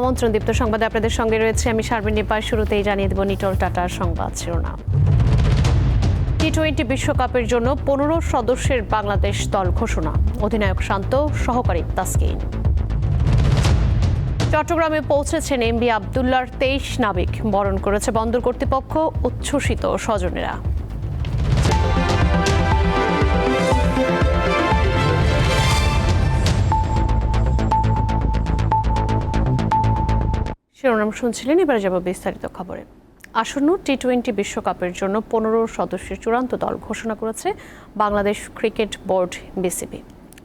আমন্ত্রণ দীপ্ত সংবাদে আপনাদের সঙ্গে রয়েছে আমি শারমিন নেপার। শুরুতেই জানিয়ে দেব নিটল টাটার সংবাদ শিরোনাম। টি টোয়েন্টি বিশ্বকাপের জন্য পনেরো সদস্যের বাংলাদেশ দল ঘোষণা। অধিনায়ক শান্ত, সহকারী তাসকিন। চট্টগ্রামে পৌঁছেছেন এমবি আবদুল্লার তেইশ নাবিক। বরণ করেছে বন্দর কর্তৃপক্ষ, উচ্ছ্বসিত স্বজনেরা। শিরোনাম শুনছিলেন, এবার যাব বিস্তারিত খবরে। আসন্ন টি টোয়েন্টি বিশ্বকাপের জন্য পনেরো সদস্যের চূড়ান্ত দল ঘোষণা করেছে বাংলাদেশ ক্রিকেট বোর্ড বিসিবি।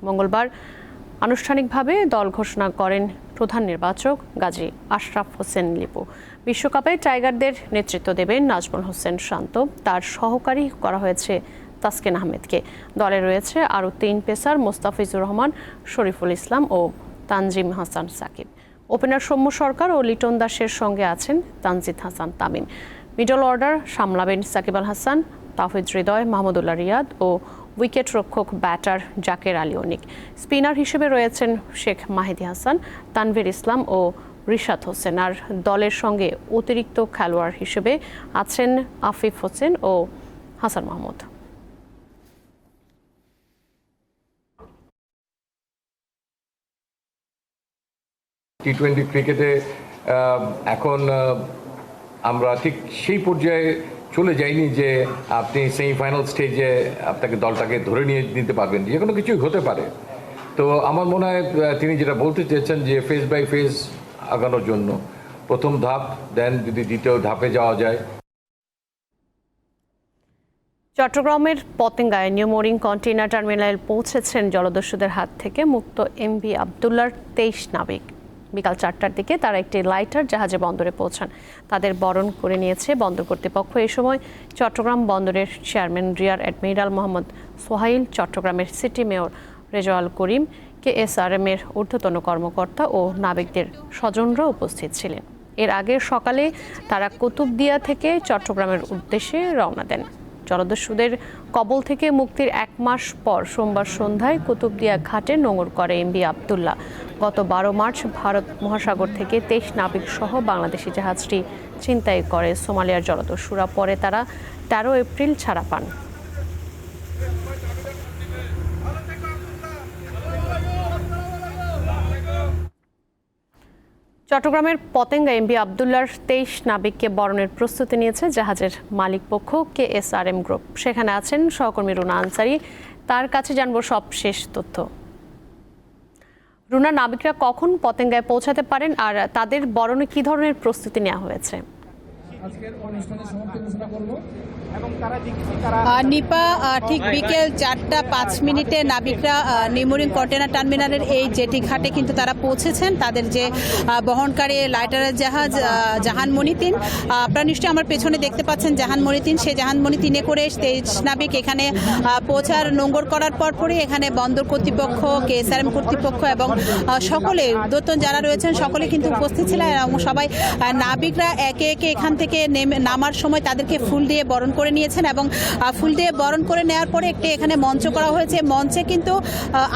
মঙ্গলবার আনুষ্ঠানিকভাবে দল ঘোষণা করেন প্রধান নির্বাচক গাজী আশরাফ হোসেন লিপু। বিশ্বকাপে টাইগারদের নেতৃত্ব দেবেন নাজমুল হোসেন শান্ত। তার সহকারী করা হয়েছে তাসকিন আহমেদকে। দলে রয়েছে আরও তিন পেসার মোস্তাফিজুর রহমান, শরীফুল ইসলাম ও তানজিম হাসান সাকিব। ওপেনার সৌম্য সরকার ও লিটন দাসের সঙ্গে আছেন তানজিদ হাসান তামিম। মিডল অর্ডার সামলাবেন সাকিব আল হাসান তাহিদ হৃদয়, মাহমুদুল্লাহ রিয়াদ ও উইকেট রক্ষক ব্যাটার জাকের আলী অনিক। স্পিনার হিসেবে রয়েছেন শেখ মাহিদি হাসান, তানভীর ইসলাম ও রিশাদ হোসেন। আর দলের সঙ্গে অতিরিক্ত খেলোয়াড় হিসেবে আছেন আফিফ হোসেন ও হাসান মাহমুদ। টি টোয়েন্টি ক্রিকেটে এখন আমরা ঠিক সেই পর্যায়ে চলে যাইনি যে আপনি সেমিফাইনাল স্টেজে আপনাকে দলটাকে ধরে নিয়ে নিতে পারবেন, যে কোনো কিছুই হতে পারে। তো আমার মনে হয় তিনি যেটা বলতে চেয়েছেন যে ফেস বাই ফেস আগানোর জন্য। প্রথম ধাপ দেন যদি দ্বিতীয় ধাপে যাওয়া যায়। চট্টগ্রামের পতেঙ্গায় নিউ মোরিং কন্টেইনার টার্মিনাল পৌঁছেছেন জলদস্যুদের হাত থেকে মুক্ত এমভি আবদুল্লার তেইশ নাবিক। বিকাল চারটার দিকে তারা একটি লাইটার জাহাজে বন্দরে পৌঁছান। তাদের বরণ করে নিয়েছে বন্দর কর্তৃপক্ষ। এ সময় চট্টগ্রাম বন্দরের chairman rear admiral Mohammad Sohail, চট্টগ্রামের city mayor Rezaul Karim K S R M এর ঊর্ধ্বতন কর্মকর্তা ও নাবিকদের স্বজনরা উপস্থিত ছিলেন। এর আগে সকালে তারা কুতুবদিয়া থেকে চট্টগ্রামের উদ্দেশ্যে রওনা দেন। জলদস্যুদের কবল থেকে মুক্তির এক মাস পর সোমবার সন্ধ্যায় কুতুবদিয়া ঘাটে নোঙর করে এমবি আবদুল্লাহ। গত বারো মার্চ ভারত মহাসাগর থেকে তেইশ নাবিক সহ বাংলাদেশি জাহাজটি ছিনতাই করে। সোমালিয়ার জলদস্যুরা পরে তারা তেরো এপ্রিল ছাড়া পান। চট্টগ্রামের পতেঙ্গা এমবি আবদুল্লার তেইশ নাবিককে বরণের প্রস্তুতি নিয়েছে জাহাজের মালিক পক্ষ K S R M group. সেখানে আছেন সহকর্মী রুনা আনসারি। তার কাছে জানব সব শেষ তথ্য। রুনা নাবিকরা কখন পতেঙ্গায় পৌঁছাতে পারেন আর তাদের বরণে কি ধরনের প্রস্তুতি নেওয়া হয়েছে? নিপা ঠিক বিকেল চারটা পাঁচ মিনিটে নাবিকরা নিমুরিং কন্টেনার টার্মিনালের এই জেটি ঘাটে কিন্তু তারা পৌঁছেছেন। তাদের যে বহনকারী লাইটারের জাহাজ জাহান মণিতিন আহ, আপনারা নিশ্চয়ই আমার পেছনে দেখতে পাচ্ছেন জাহান মণিতিন। সেই জাহান মণিতিনে করে তেইশ নাবিক এখানে পৌঁছার নোঙ্গর করার পর পরই এখানে বন্দর কর্তৃপক্ষ কেএসআরএম কর্তৃপক্ষ এবং সকলে উদ্যতন যারা রয়েছেন সকলে কিন্তু উপস্থিত ছিলেন এবং সবাই নাবিকরা একে একে এখান থেকে নেমে নামার সময় তাদেরকে ফুল দিয়ে বরণ করে নিয়েছেন এবং ফুল দিয়ে বরণ করে নেওয়ার পরে একটি এখানে মঞ্চ করা হয়েছে। মঞ্চে কিন্তু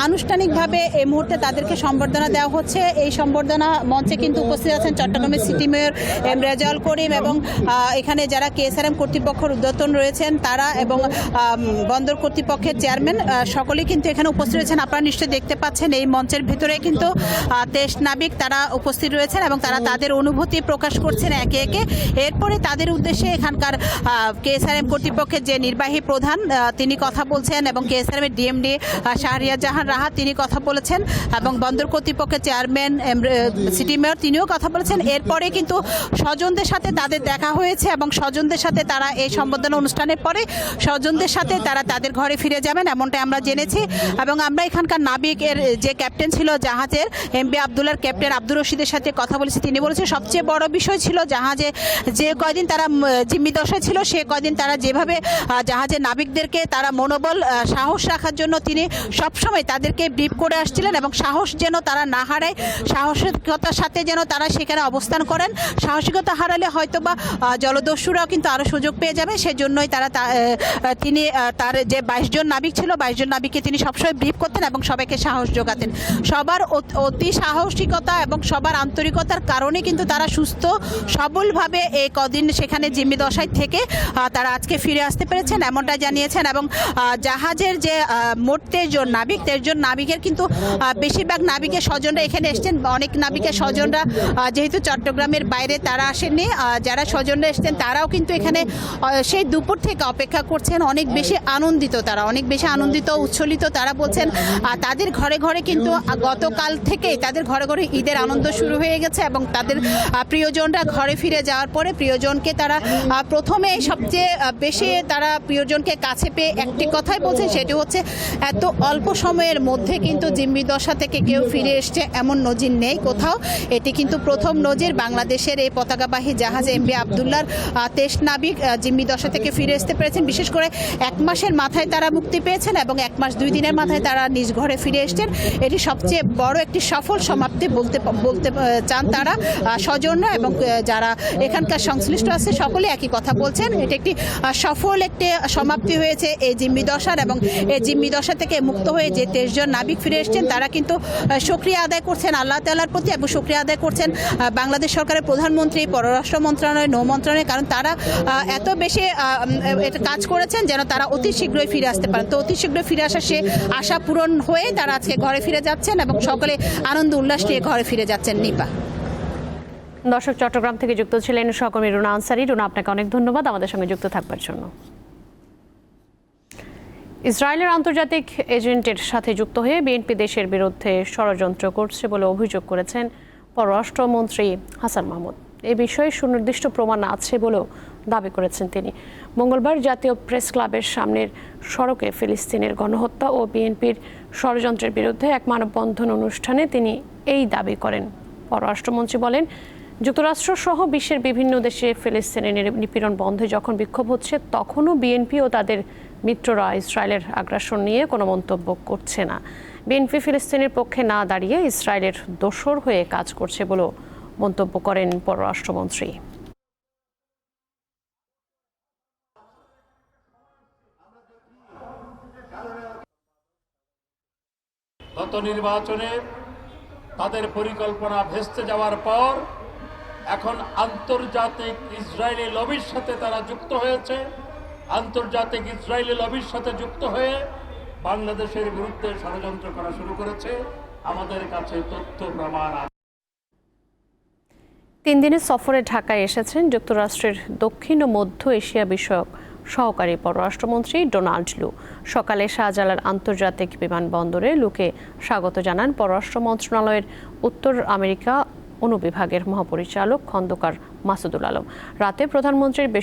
আনুষ্ঠানিকভাবে এই মুহূর্তে তাদেরকে সম্বর্ধনা দেওয়া হচ্ছে। এই সম্বর্ধনা মঞ্চে কিন্তু উপস্থিত আছেন Chattogram city mayor M Rezaul Karim এবং এখানে যারা কেএসআরএম কর্তৃপক্ষের উদ্যতন রয়েছেন তারা এবং বন্দর কর্তৃপক্ষের চেয়ারম্যান সকলেই কিন্তু এখানে উপস্থিত রয়েছেন। আপনারা নিশ্চয়ই দেখতে পাচ্ছেন এই মঞ্চের ভিতরে কিন্তু তেইশ নাবিক তারা উপস্থিত রয়েছেন এবং তারা তাদের অনুভূতি প্রকাশ করছেন একে একে। এরপরে তাদের উদ্দেশ্যে এখানকার কেএসআরএম কর্তৃপক্ষের যে নির্বাহী প্রধান তিনি কথা বলছেন এবং কেএসআরএম এর ডিএমডি শাহরিয়া জাহান রাহা তিনি কথা বলেছেন এবং বন্দর কর্তৃপক্ষের চেয়ারম্যান সিটি মেয়র তিনিও কথা বলেছেন। এরপরে কিন্তু স্বজনদের সাথে তাদের দেখা হয়েছে এবং স্বজনদের সাথে তারা এই সম্বর্ধনা অনুষ্ঠানের পরে স্বজনদের সাথে তারা তাদের ঘরে ফিরে যাবেন এমনটাই আমরা জেনেছি এবং আমরা এখানকার নাবিকের যে ক্যাপ্টেন ছিল জাহাজের, এম বি আবদুল্লার ক্যাপ্টেন আব্দুর রশিদের সাথে কথা বলেছি। তিনি বলেছে সবচেয়ে বড় বিষয় ছিল জাহাজে যে কয়দিন তারা জিম্মি দশায় ছিল, সে কয়দিন তারা যেভাবে জাহাজের নাবিকদেরকে তারা মনোবল সাহস রাখার জন্য তিনি সবসময় তাদেরকে ব্রিফ করে আসছিলেন এবং সাহস যেন তারা না হারায়, সাহসিকতার সাথে যেন তারা সেখানে অবস্থান করেন। সাহসিকতা হারালে হয়তো বা জলদস্যুরাও কিন্তু আরও সুযোগ পেয়ে যাবে। সেজন্যই তারা তিনি তার যে বাইশ জন নাবিক ছিল, বাইশ জন নাবিককে তিনি সবসময় ব্রিফ করতেন এবং সবাইকে সাহস যোগাতেন। সবার অতি সাহসিকতা এবং সবার আন্তরিকতার কারণে কিন্তু তারা সুস্থ, সবলভাবে এই কদিন সেখানে জিম্মি দশায় থেকে তারা আজকে ফিরে আসতে পেরেছেন এমনটা জানিয়েছেন এবং জাহাজের যে মোট তেরজন নাবিক তেরজন নাবিকের কিন্তু বেশিরভাগ নাবিকের স্বজনরা এখানে এসছেন। অনেক নাবিকের স্বজনরা যেহেতু চট্টগ্রামের বাইরে তারা আসেননি যারা স্বজনরা এসছেন তারাও কিন্তু এখানে সেই দুপুর থেকে অপেক্ষা করছেন। অনেক বেশি আনন্দিত তারা, অনেক বেশি আনন্দিত, উচ্ছ্বলিত তারা বলছেন তাদের ঘরে ঘরে কিন্তু গতকাল থেকেই তাদের ঘরে ঘরে ঈদের আনন্দ শুরু হয়ে গেছে এবং তাদের প্রিয়জনরা ঘরে ফিরে যাওয়ার পরে প্রিয়জনকে তারা প্রথমে সবচেয়ে বেশি তারা প্রিয়জনকে কাছে পেয়ে একটি কথাই বলছেন, সেটি হচ্ছে এত অল্প সময়ের মধ্যে কিন্তু জিম্মি দশা থেকে কেউ ফিরে এসছে, এমন নজির নেই কোথাও। এটি কিন্তু প্রথম নজির বাংলাদেশের এই পতাকাবাহী জাহাজ এম বি আবদুল্লার তেইশ নাবিক জিম্মি দশা থেকে ফিরে আসতে পেরেছেন। বিশেষ করে এক মাসের মাথায় তারা মুক্তি পেয়েছেন এবং এক মাস, দুই দিনের মাথায় তারা নিজ ঘরে ফিরে এসছেন। এটি সবচেয়ে বড় একটি সফল সমাপ্তি বলতে বলতে চান তারা স্বজনরা এবং যারা এখানকার সংশ্লিষ্ট আছে সকলে একই কথা বলছেন। এটি একটি সফল একটি সমাপ্তি হয়েছে এই জিম্মি দশার এবং এই জিম্মি দশা থেকে মুক্ত হয়ে যে তেইশ জন নাবিক ফিরে এসছেন, তারা কিন্তু সক্রিয় আদায় করছেন আল্লাহ তাল্লার প্রতি এবং সক্রিয় আদায় করছেন বাংলাদেশ সরকারের প্রধানমন্ত্রী, পররাষ্ট্র মন্ত্রণালয়, নৌ মন্ত্রণালয়, কারণ তারা এত বেশি এটা কাজ করেছেন যেন তারা অতি শীঘ্রই ফিরে আসতে পারেন। তো অতি শীঘ্রই ফিরে আসা সে আশা পূরণ হয়ে তারা আজকে ঘরে ফিরে যাচ্ছেন এবং সকলে আনন্দ উল্লাস নিয়ে ঘরে ফিরে যাচ্ছেন নিপা। দর্শক চট্টগ্রাম থেকে যুক্ত ছিলেন সহকর্মী রুনা আনসারি। রুনা, আপনাকে অনেক ধন্যবাদ আমাদের সঙ্গে যুক্ত থাকবার জন্য। ইসরায়েলের আন্তর্জাতিক এজেন্টের সাথে যুক্ত হয়ে বিএনপি দেশের বিরুদ্ধে ষড়যন্ত্র করছে বলে অভিযোগ করেছেন পররাষ্ট্রমন্ত্রী হাসান মাহমুদ। এ বিষয়ে সুনির্দিষ্ট প্রমাণ আছে বলেও দাবি করেছেন তিনি। মঙ্গলবার জাতীয় প্রেস ক্লাবের সামনের সড়কে ফিলিস্তিনের গণহত্যা ও বিএনপির ষড়যন্ত্রের বিরুদ্ধে এক মানববন্ধন অনুষ্ঠানে তিনি এই দাবি করেন। পররাষ্ট্রমন্ত্রী বলেন যুক্তরাষ্ট্র সহ বিশ্বের বিভিন্ন দেশে ফিলিস্তিনের নিপীড়ন বন্ধে যখন বিক্ষোভ হচ্ছে, তখনও বিএনপি ও তাদের মিত্ররা ইসরায়েলের আগ্রাসন নিয়ে কোনো মন্তব্য করছে না। বিএনপি ফিলিস্তিনের পক্ষে না দাঁড়িয়ে ইসরায়েলের দোসর হয়ে কাজ করছে বলেও মন্তব্য করেন পররাষ্ট্রমন্ত্রী। গত নির্বাচনে তাদের পরিকল্পনা ভেস্তে যাওয়ার পর এখন আন্তর্জাতিক ইসরায়েলি লবির সাথে তারা যুক্ত হয়েছে। আন্তর্জাতিক ইসরায়েলি লবির সাথে যুক্ত হয়ে বাংলাদেশের বিরুদ্ধে ষড়যন্ত্র করা শুরু করেছে। আমাদের কাছে তথ্য, প্রমাণ আছে। তিন দিনের সফরে ঢাকায় এসেছেন যুক্তরাষ্ট্রের দক্ষিণ ও মধ্য এশিয়া বিষয়ক সহকারী পররাষ্ট্রমন্ত্রী ডোনাল্ড লু। সকালে শাহজালাল আন্তর্জাতিক বিমানবন্দরে লুকে স্বাগত জানান পররাষ্ট্র মন্ত্রণালয়ের উত্তর আমেরিকা অনুবিভাগের মহাপরিচালক খন্দকার মাসুদুল আলম। রাতে প্রধানমন্ত্রীর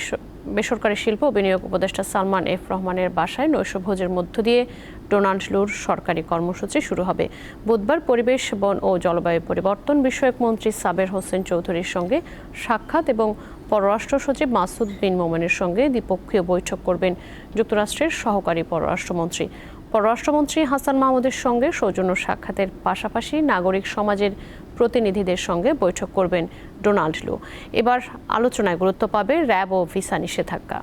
বেসরকারি শিল্প বিনিয়োগ উপদেষ্টা সালমান এফ রহমানের বাসায় নৈশভোজের মধ্য দিয়ে ডোনাল্ড লুর সরকারি কর্মসূচি শুরু হবে। বুধবার পরিবেশ, বন ও জলবায়ু পরিবর্তন বিষয়ক মন্ত্রী সাবের হোসেন চৌধুরীর সঙ্গে সাক্ষাৎ এবং পররাষ্ট্র সচিব মাসুদ বিন মোমেনের সঙ্গে দ্বিপক্ষীয় বৈঠক করবেন যুক্তরাষ্ট্রের সহকারী পররাষ্ট্রমন্ত্রী। পররাষ্ট্রমন্ত্রী হাসান মাহমুদের সঙ্গে সৌজন্য সাক্ষাতের পাশাপাশি নাগরিক সমাজের প্রতিনিধিদের সঙ্গে বৈঠক করবেন ডোনাল্ড লু। এবার আলোচনায় গুরুত্ব পাবে র্যাব ও ভিসা নিষেধাজ্ঞা।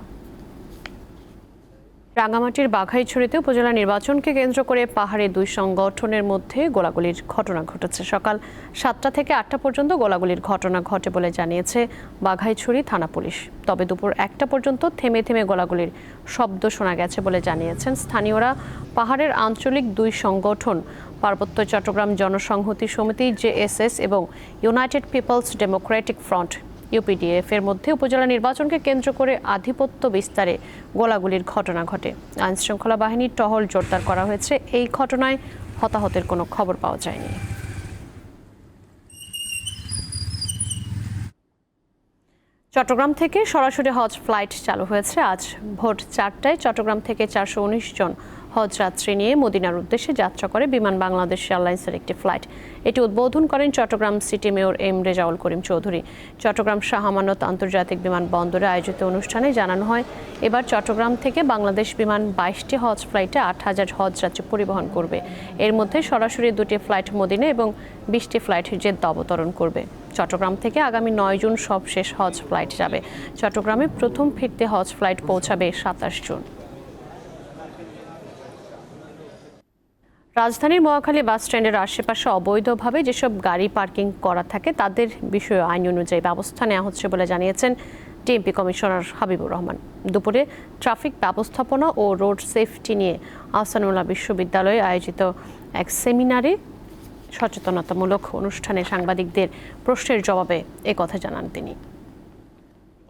রাঙ্গামাটির বাঘাইছড়িতে উপজেলা নির্বাচনকে কেন্দ্র করে পাহাড়ে দুই সংগঠনের মধ্যে গোলাগুলির ঘটনা ঘটেছে। সকাল সাতটা থেকে আটটা পর্যন্ত গোলাগুলির ঘটনা ঘটে বলে জানিয়েছে বাঘাইছড়ি থানা পুলিশ। তবে দুপুর একটা পর্যন্ত থেমে থেমে গোলাগুলির শব্দ শোনা গেছে বলে জানিয়েছেন স্থানীয়রা। পাহাড়ের আঞ্চলিক দুই সংগঠন পার্বত্য চট্টগ্রাম জনসংহতি সমিতি, জেএসএস এবং United Peoples Democratic Front UPDF এর মধ্যে উপজেলা নির্বাচনকে কেন্দ্র করে আধিপত্য বিস্তারে গোলাগুলির ঘটনা ঘটে। আইন শৃঙ্খলা বাহিনীর টহল জোরদার করা হয়েছে। এই ঘটনায় হতাহতের কোনো খবর পাওয়া যায়নি। চট্টগ্রাম থেকে সরাসরি হজ ফ্লাইট চালু হয়েছে। আজ ভোর চারটায় চট্টগ্রাম থেকে চারশো উনিশ জন হজ যাত্রী নিয়ে মদিনার উদ্দেশ্যে যাত্রা করে বিমান বাংলাদেশ এয়ারলাইন্সের একটি ফ্লাইট। এটি উদ্বোধন করেন Chattogram city mayor M Rezaul Karim Chowdhury. Chattogram Shah Amanat আন্তর্জাতিক বিমানবন্দরে আয়োজিত অনুষ্ঠানে জানানো হয়, এবার চট্টগ্রাম থেকে বাংলাদেশ বিমান বাইশটি হজ ফ্লাইটে আট হাজার হজ যাত্রী পরিবহন করবে। এর মধ্যে সরাসরি দুটি ফ্লাইট মদিনা এবং বিশটি ফ্লাইট জেদ্দা অবতরণ করবে। চট্টগ্রাম থেকে আগামী নয় জুন সব শেষ হজ ফ্লাইট যাবে। চট্টগ্রামে প্রথম ফিরতে হজ ফ্লাইট পৌঁছাবে সাতাশ জুন। রাজধানীর মহাখালী বাস স্ট্যান্ডের আশেপাশে অবৈধভাবে যেসব গাড়ি পার্কিং করা থাকে, তাদের বিষয়ে আইন অনুযায়ী ব্যবস্থা নেওয়া হচ্ছে বলে জানিয়েছেন ডিএমপি কমিশনার হাবিবুর রহমান। দুপুরে ট্রাফিক ব্যবস্থাপনা ও রোড সেফটি নিয়ে আহসানুল্লাহ বিশ্ববিদ্যালয়ে আয়োজিত এক সেমিনারে সচেতনতামূলক অনুষ্ঠানে সাংবাদিকদের প্রশ্নের জবাবে কথা জানান তিনি।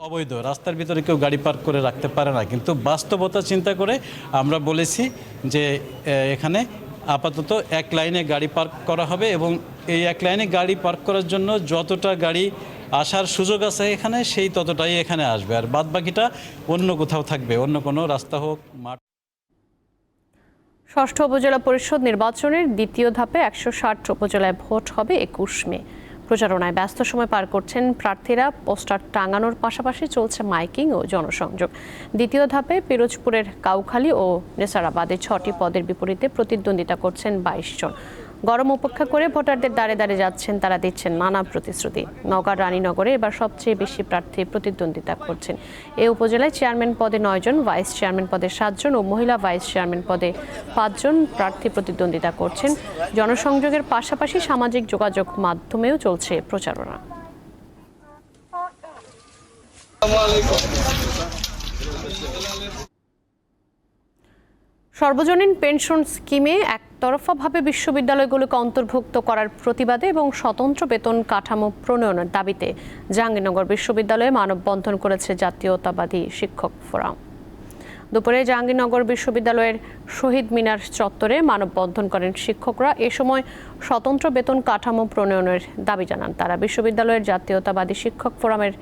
অবৈধ, রাস্তার ভিতরে কেউ গাড়ি পার্ক করে রাখতে পারে না, কিন্তু বাস্তবতা চিন্তা করে আমরা বলেছি যে এখানে আপাতত এক লাইনে গাড়ি পার্ক করা হবে এবং এই এক লাইনে গাড়ি পার্ক করার জন্য যতটা গাড়ি আসার সুযোগ আছে এখানে, সেই ততটাই এখানে আসবে। আর বাদ বাকিটা অন্য কোথাও থাকবে, অন্য কোনো রাস্তা হোক, মাঠ। ষষ্ঠ উপজেলা পরিষদ নির্বাচনের দ্বিতীয় ধাপে একশো ষাট উপজেলায় ভোট হবে একুশ মে। প্রচারণায় ব্যস্ত সময় পার করছেন প্রার্থীরা। পোস্টার টাঙানোর পাশাপাশি চলছে মাইকিং ও জনসংযোগ। দ্বিতীয় ধাপে পিরোজপুরের কাউখালী ও নেসারাবাদে ছটি পদের বিপরীতে প্রতিদ্বন্দ্বিতা করছেন বাইশ জন। গরম উপেক্ষা করে ভোটারদের দ্বারে দ্বারে যাচ্ছেন তারা দিচ্ছেন নানা প্রতিশ্রুতি। নগর রানীনগরে এবার সবচেয়ে বেশি প্রার্থী প্রতিদ্বন্দ্বিতা করছেন। এ উপজেলায় চেয়ারম্যান পদে নয়জন ভাইস চেয়ারম্যান পদে সাতজন ও মহিলা ভাইস চেয়ারম্যান পদে পাঁচজন প্রার্থী প্রতিদ্বন্দ্বিতা করছেন। জনসংযোগের পাশাপাশি সামাজিক যোগাযোগ মাধ্যমেও চলছে প্রচারণা। সর্বজনীন পেনশন স্কিমে একতরফাভাবে বিশ্ববিদ্যালয়গুলোকে অন্তর্ভুক্ত করার প্রতিবাদে এবং স্বতন্ত্র বেতন কাঠামো প্রণয়নের দাবিতে জাহাঙ্গীরনগর বিশ্ববিদ্যালয়ে মানববন্ধন করেছে জাতীয়তাবাদী শিক্ষক ফোরাম। দুপুরে জাহাঙ্গীরনগর বিশ্ববিদ্যালয়ের শহীদ মিনার চত্বরে মানববন্ধন করেন শিক্ষকরা। এ সময় স্বতন্ত্র বেতন কাঠামো প্রণয়নের দাবি জানান তারা। বিশ্ববিদ্যালয়ের জাতীয়তাবাদী শিক্ষক ফোরামের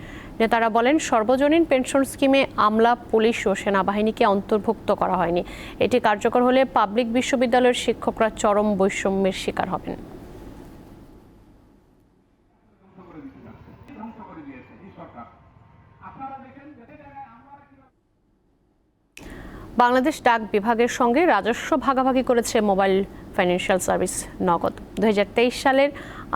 নেতারা বলেন, সর্বজনীন পেনশন স্কিমে আমলা, পুলিশ ও সেনাবাহিনীকে অন্তর্ভুক্ত করা হয়নি। এটি কার্যকর হলে পাবলিক বিশ্ববিদ্যালয়ের শিক্ষকরা চরম বৈষম্যের শিকার হবেন। বাংলাদেশ ডাক বিভাগের সঙ্গে রাজস্ব ভাগাভাগি করেছে মোবাইল ফাইন্যান্সিয়াল সার্ভিস নগদ। দু হাজার তেইশ সালের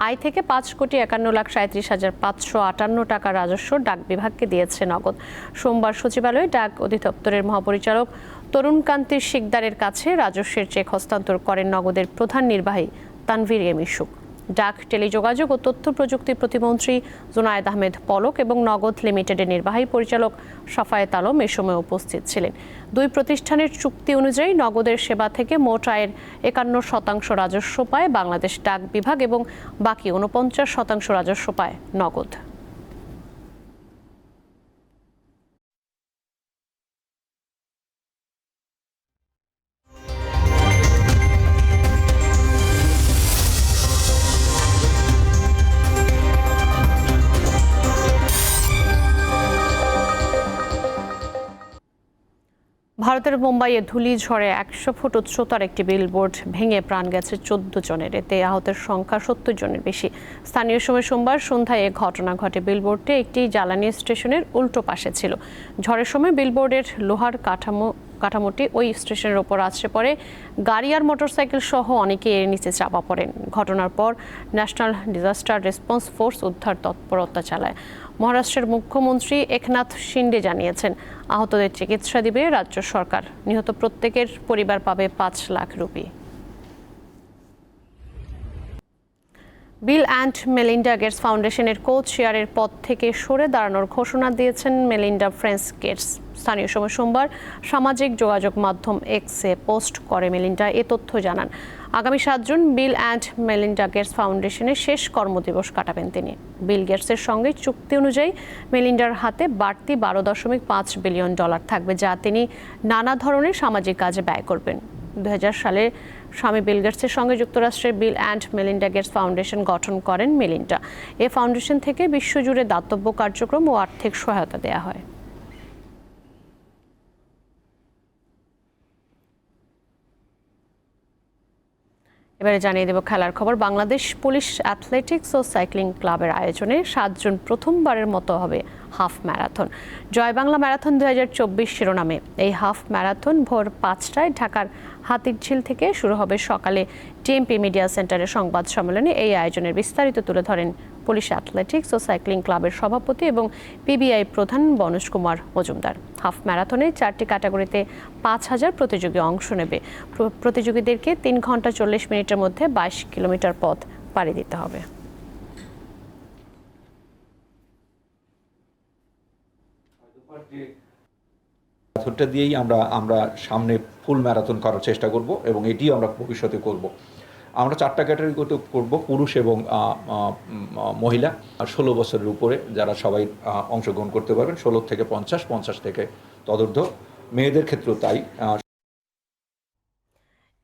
আয় থেকে পাঁচ কোটি একান্ন লাখ সাঁত্রিশ হাজার পাঁচশো আটান্ন টাকা রাজস্ব ডাক বিভাগকে দিয়েছে নগদ। সোমবার সচিবালয়ে ডাক অধিদপ্তরের মহাপরিচালক তরুণকান্তির শিকদারের কাছে রাজস্বের চেক হস্তান্তর করেন নগদের প্রধান নির্বাহী তানভীর এম ইসুক। ডাক, টেলিযোগাযোগ ও তথ্য প্রযুক্তি প্রতিমন্ত্রী জুনায়েদ আহমেদ পলক এবং নগদ লিমিটেডের নির্বাহী পরিচালক সাফায়েত আলম এ সময় উপস্থিত ছিলেন। দুই প্রতিষ্ঠানের চুক্তি অনুযায়ী নগদের সেবা থেকে মোট আয়ের একান্ন শতাংশ রাজস্ব পায় বাংলাদেশ ডাক বিভাগ এবং বাকি ঊনপঞ্চাশ শতাংশ রাজস্ব পায় নগদ। ভারতের মুম্বাইয়ে ধুলি ঝড়ে একশো ফুট উচ্চতার একটি বিলবোর্ড ভেঙে প্রাণ গেছে চোদ্দ জনের। এতে আহতের সংখ্যা সত্তর জনের বেশি। স্থানীয় সময় সোমবার সন্ধ্যায় এ ঘটনা ঘটে। বিলবোর্ডটি একটি জ্বালানি স্টেশনের উল্টো পাশে ছিল। ঝড়ের সময় বিলবোর্ডের লোহার কাঠামো কাঠামোটি ওই স্টেশনের ওপর আছড়ে পড়ে। গাড়ি আর মোটরসাইকেল সহ অনেকে এর নিচে চাপা পড়েন। ঘটনার পর ন্যাশনাল ডিজাস্টার রেসপন্স ফোর্স উদ্ধার তৎপরতা চালায়। মহারাষ্ট্রের মুখ্যমন্ত্রী একনাথ শিন্ডে জানিয়েছেন, আহতদের চিকিৎসা দিবে রাজ্য সরকার। নিহত প্রত্যেকের পরিবার পাবে পাঁচ lakh rupee. Bill and Melinda Gates ফাউন্ডেশনের কো চেয়ারের পদ থেকে সরে দাঁড়ানোর ঘোষণা দিয়েছেন মেলিন্ডা ফ্রেন্স গেটস। স্থানীয় সময় সোমবার সামাজিক যোগাযোগ মাধ্যম এক্সে পোস্ট করে মেলিন্ডা এ তথ্য জানান। আগামী সাত June Bill and Melinda Gates ফাউন্ডেশনের শেষ কর্মদিবস কাটাবেন তিনি। বিল গেটসের সঙ্গে চুক্তি অনুযায়ী মেলিন্ডার হাতে বাড়তি বারো দশমিক পাঁচ বিলিয়ন ডলার থাকবে, যা তিনি নানা ধরনের সামাজিক কাজে ব্যয় করবেন। দু সালে স্বামী বিল গেটসের সঙ্গে যুক্তরাষ্ট্রের Bill and Melinda Gates foundation গঠন করেন মেলিন্ডা। এ ফাউন্ডেশন থেকে বিশ্বজুড়ে দাতব্য কার্যক্রম ও আর্থিক সহায়তা দেওয়া হয়। এবারে জানিয়ে দেব খেলার খবর। বাংলাদেশ পুলিশ, অ্যাথলেটিক্স ও সাইক্লিং ক্লাবের আয়োজনে সাতজন প্রথমবারের মতো হবে half marathon. Joy Bangla marathon দু হাজার চব্বিশ শিরোনামে। এই হাফ ম্যারাথন ভোর পাঁচটায় ঢাকার হাতিরঝিল থেকে শুরু হবে সকালে টিএমপি মিডিয়া সেন্টারের সংবাদ সম্মেলনে। এই আয়োজনের বিস্তারিত তুলে ধরেন পুলিশ অ্যাথলেটিক্স ও সাইক্লিং ক্লাবের সভাপতি এবং পিবিআই প্রধান বনজ কুমার মজুমদার। হাফ ম্যারাথনে চারটি ক্যাটাগরিতে পাঁচ হাজার প্রতিযোগী অংশ নেবে। প্রতিযোগীদেরকে তিন ঘণ্টা চল্লিশ মিনিটের মধ্যে বাইশ কিলোমিটার পথ পাড়ি দিতে হবে। ম্যারাথনটা দিয়েই আমরা আমরা সামনে ফুল ম্যারাথন করার চেষ্টা করব এবং এটিও আমরা ভবিষ্যতে করব। আমরা চারটা ক্যাটাগরি করব, পুরুষ এবং মহিলা। ষোলো বছরের উপরে যারা সবাই অংশগ্রহণ করতে পারবেন, ষোলো থেকে পঞ্চাশ পঞ্চাশ থেকে তদর্ধ মেয়েদের ক্ষেত্রেও তাই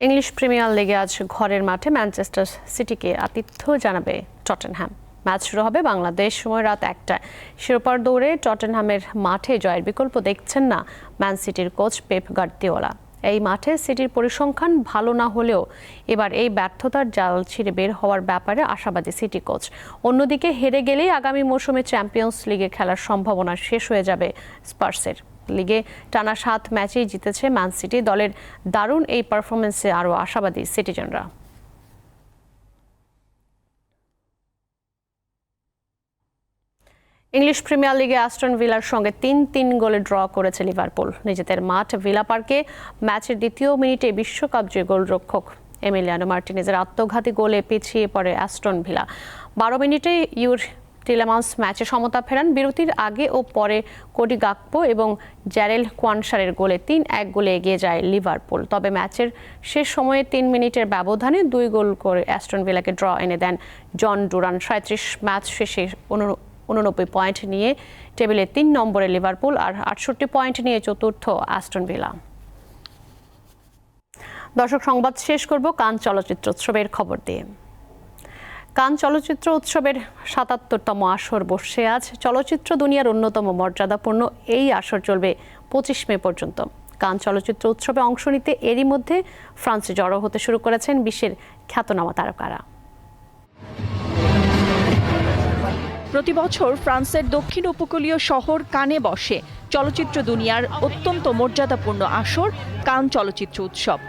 ইংলিশ প্রিমিয়ার লিগে আজ ঘরের মাঠে ম্যানচেস্টার সিটিকে আতিথ্য জানাবে টটেনহ্যাম ম্যাচ শুরু হবে বাংলাদেশ সময় রাত একটা শিরোপার দৌড়ে টটেনহ্যামের মাঠে জয়ের বিকল্প দেখছেন না ম্যান সিটির কোচ পেপ গার্দিওলা। এই মাঠে সিটির পরিসংখ্যান ভালো না হলেও এবার এই ব্যর্থতার জাল ছিঁড়ে বের হওয়ার ব্যাপারে আশাবাদী সিটি কোচ। অন্যদিকে হেরে গেলেই আগামী মৌসুমে চ্যাম্পিয়ন্স লিগে খেলার সম্ভাবনা শেষ হয়ে যাবে স্পার্সের। লিগে টানা সাত ম্যাচেই জিতেছে ম্যান সিটি। দলের দারুণ এই পারফরমেন্সে আরও আশাবাদী সিটিজেনরা। ইংলিশ প্রিমিয়ার লিগে অ্যাস্টন ভিলার সঙ্গে তিন তিন গোলে ড্র করেছে লিভারপুল। নিজেদের মাঠ ভিলা পার্কে ম্যাচের দ্বিতীয় মিনিটে বিশ্বকাপ জয়ী গোলরক্ষক এমিলিয়ানো মার্টিনেজের আত্মঘাতী গোলে পিছিয়ে পড়ে অ্যাস্টন ভিলা। বারো মিনিটে ইউর টিলেমান্স ম্যাচে সমতা ফেরান বিরতির আগে ও পরে কোডি গাকপো এবং জ্যারেল কোয়ানসারের গোলে তিন এক গোলে এগিয়ে যায় লিভারপুল। তবে ম্যাচের শেষ সময়ে তিন মিনিটের ব্যবধানে দুই গোল করে অ্যাস্টন ভিলাকে ড্র এনে দেন জন ডুরান। সাঁত্রিশ ম্যাচ শেষে উননব্বই পয়েন্ট নিয়ে টেবিলে তিন নম্বরে লিভারপুল আর আটষট্টি পয়েন্ট নিয়ে চতুর্থ অ্যাস্টন ভিলা। দর্শক, সংবাদ শেষ করব কান চলচ্চিত্র উৎসবের খবর দিয়ে। কান চলচ্চিত্র উৎসবের সাতাত্তরতম আসর বসছে আজ চলচ্চিত্র দুনিয়ার অন্যতম মর্যাদাপূর্ণ এই আসর চলবে পঁচিশ মে পর্যন্ত। কান চলচ্চিত্র উৎসবে অংশ নিতে এরই মধ্যে ফ্রান্সে জড়ো হতে শুরু করেছেন বিশ্বের খ্যাতনামা তারকারা। প্রতি বছর ফ্রান্সের দক্ষিণ উপকূলীয় শহর কানে বসে চলচ্চিত্র দুনিয়ার অত্যন্ত মর্যাদাপূর্ণ আসর, কান চলচ্চিত্র উৎসব।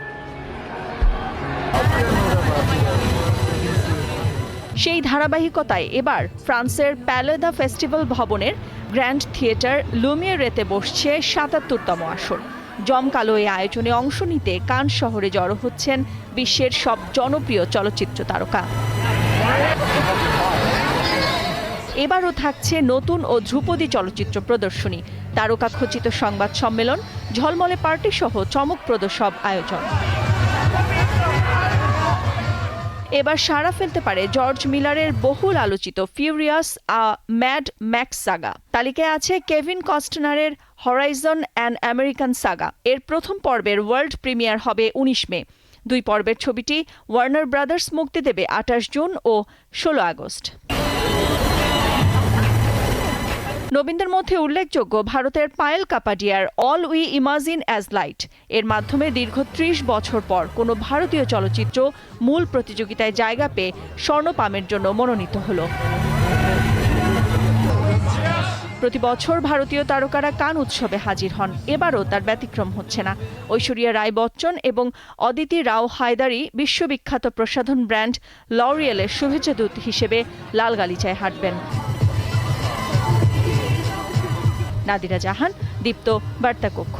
সেই ধারাবাহিকতায় এবার ফ্রান্সের প্যালেদা ফেস্টিভ্যাল ভবনের গ্র্যান্ড থিয়েটার লুমিয়েরেতে বসছে সাতাত্তরতম আসর। জমকালো এই আয়োজনে অংশ নিতে কান শহরে জড়ো হচ্ছেন বিশ্বের সব জনপ্রিয় চলচ্চিত্র তারকা। এবারও থাকছে নতুন ও ধ্রুপদী চলচ্চিত্র প্রদর্শনী। তারকা খচিত সংবাদ সম্মেলন, ঝলমলে পার্টি সহ চমকপ্রদ সব আয়োজন। এবার সাড়া ফেলতে পারে জর্জ মিলারের বহুল আলোচিত Furiosa a Mad Max saga. তালিকায় আছে কেভিন কস্টনারের হরাইজন অ্যান্ড আমেরিকান সাগা। এর প্রথম পর্বের ওয়ার্ল্ড প্রিমিয়ার হবে উনিশ মে। দুই পর্বের ছবিটি ওয়ার্নার ব্রাদার্স মুক্তি দেবে আঠাশ জুন ও ষোলো আগস্ট। নবীনদের মধ্যে উল্লেখযোগ্য ভারতের Payal কাপাডিয়ার all we imagine as light. এর মাধ্যমে দীর্ঘ ত্রিশ বছর পর কোনো ভারতীয় চলচ্চিত্র মূল প্রতিযোগিতায় জায়গা পেয়ে স্বর্ণপামের জন্য মনোনীত হলো। প্রতি বছর ভারতীয় তারকারা কান উৎসবে হাজির হন। এবারও তার ব্যতিক্রম হচ্ছে না। ঐশ্বরিয়া রায় বচ্চন এবং অদিতি রাও হায়দারি বিশ্ববিখ্যাত প্রসাধন ব্র্যান্ড লরিয়েলের শুভেচ্ছা দূত হিসেবে লাল গালিচায় হাঁটবেন। নাদিরা জাহান, দীপ্ত বার্তা কক্ষ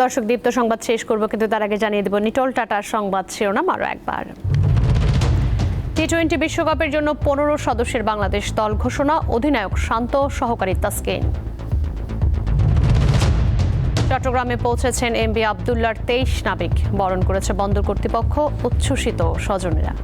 দর্শক, দীপ্ত সংবাদ শেষ করব, কিন্তু তার আগে জানিয়ে দেব নিটল টাটার সংবাদ শিরোনাম আরও একবার। টি টোয়েন্টি বিশ্বকাপের জন্য পনেরো সদস্যের বাংলাদেশ দল ঘোষণা, অধিনায়ক শান্ত, সহকারী তাসকিন। চট্টগ্রামে পৌঁছেছেন এম বি আবদুল্লার তেইশ নাবিক, বরণ করেছে বন্দর কর্তৃপক্ষ, উচ্ছ্বসিত স্বজনেরা।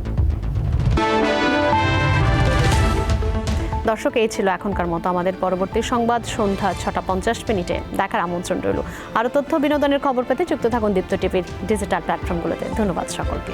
দর্শক, এই ছিল এখনকার মতো আমাদের পরবর্তী সংবাদ, সন্ধ্যা ছটা পঞ্চাশ মিনিটে। দেখার আমন্ত্রণ রইল। আরও তথ্য, বিনোদনের খবর পেতে যুক্ত থাকুন দীপ্ত টিভির ডিজিটাল প্ল্যাটফর্মগুলোতে। ধন্যবাদ সকলকে।